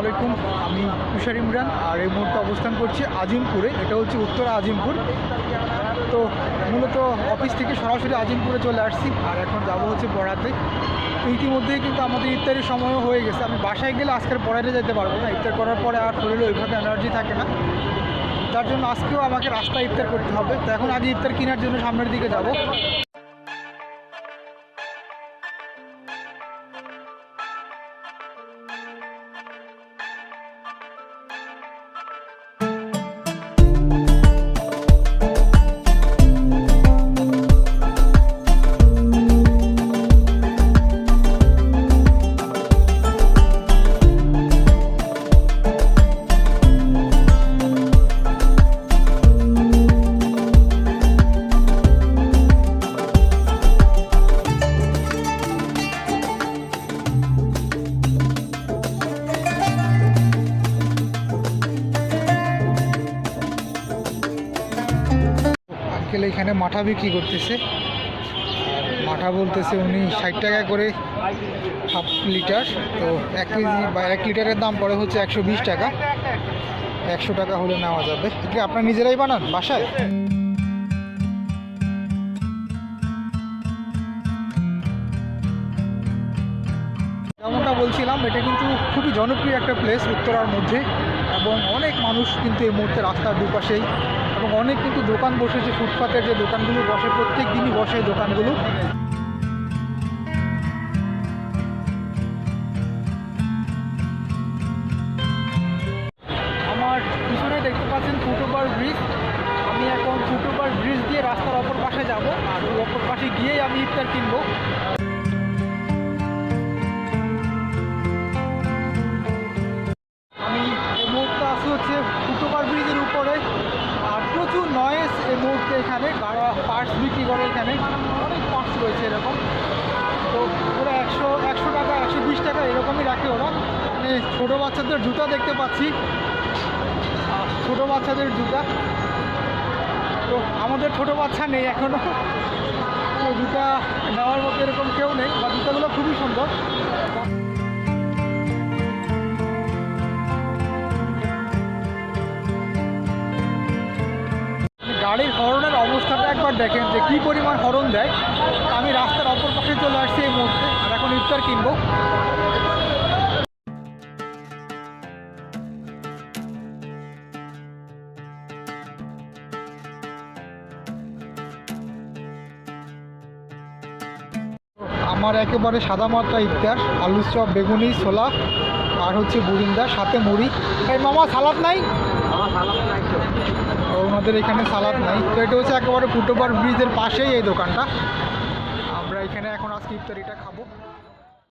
আলাইকুম। আমি তুষার ইমরান আর এই মুহূর্তে অবস্থান করছি আজিমপুরে। এটা হচ্ছে উত্তর আজিমপুর। তো মূলত অফিস থেকে সরাসরি আজিমপুরে চলে আসছি আর এখন যাব হচ্ছে পড়াতে তো ইতিমধ্যেই কিন্তু আমাদের ইফতারের সময়ও হয়ে গেছে। আমি বাসায় গেলে আজকের পড়াতে যেতে পারব না। ইফতার করার পরে আর শরীরে ওইভাবে এনার্জি থাকে না। তার জন্য আজকেও আমাকে রাস্তায় ইফতার করতে হবে। তো এখন আগে ইফতার কেনার জন্য সামনের দিকে যাব। আঙ্কেল এখানে মাঠা বিক্রি করতেছে। আর মাঠা বলতেছে উনি ষাট টাকা করে হাফ লিটার তো এক কেজি বা এক লিটারের দাম পড়ে হচ্ছে একশো বিশ টাকা। একশো টাকা হলে নেওয়া যাবে। এটা আপনারা নিজেরাই বানান, বাসায়? যেমনটা বলছিলাম, এটা কিন্তু খুবই জনপ্রিয় একটা প্লেস উত্তরার মধ্যে। এবং অনেক মানুষ কিন্তু এই মুহূর্তে রাস্তার দুপাশেই এবং অনেক কিন্তু দোকান বসেছে ফুটপাতের যে দোকানগুলো বসে প্রত্যেক দিনই বসে দোকানগুলো। আমার পিছনে দেখতে পাচ্ছেন ফুটওভার ব্রিজ। আমি এখন ফুটওভার ব্রিজ দিয়ে রাস্তার অপর পাশে যাব। আর অপর পাশে গিয়েই আমি ইফতার কিনবো। মুহূর্তে এখানে পার্টস বিক্রি করে এখানে। অনেক পার্টস রয়েছে এরকম। তো ওরা একশো একশো টাকা, একশো বিশ টাকা এরকমই রাখে ওরা। মানে ছোটো বাচ্চাদের জুতা দেখতে পাচ্ছি। ছোটো বাচ্চাদের জুতা। তো আমাদের ছোটো বাচ্চা নেই এখনও তো জুতা গাড়ির হরনের অবস্থাটা একবার দেখেন যে কী পরিমাণ হরন দেয়। আমি রাস্তার অপর পাশে চলে আসছি এই মুহূর্তে আর এখন ইফতার কিনবো। আমার একেবারে সাদা মাত্রা ইফতার আলু চপ বেগুনি ছোলা আর হচ্ছে বুরিন্দা সাথে মুড়ি। এই মামা সালাদ নাই? ও, ওনাদের এখানে সালাদ নাই। তো এটা হচ্ছে একেবারে ফুটওভার ব্রিজের পাশেই এই দোকানটা। আমরা এখানে এখন আজকে ইফতারিটা খাব।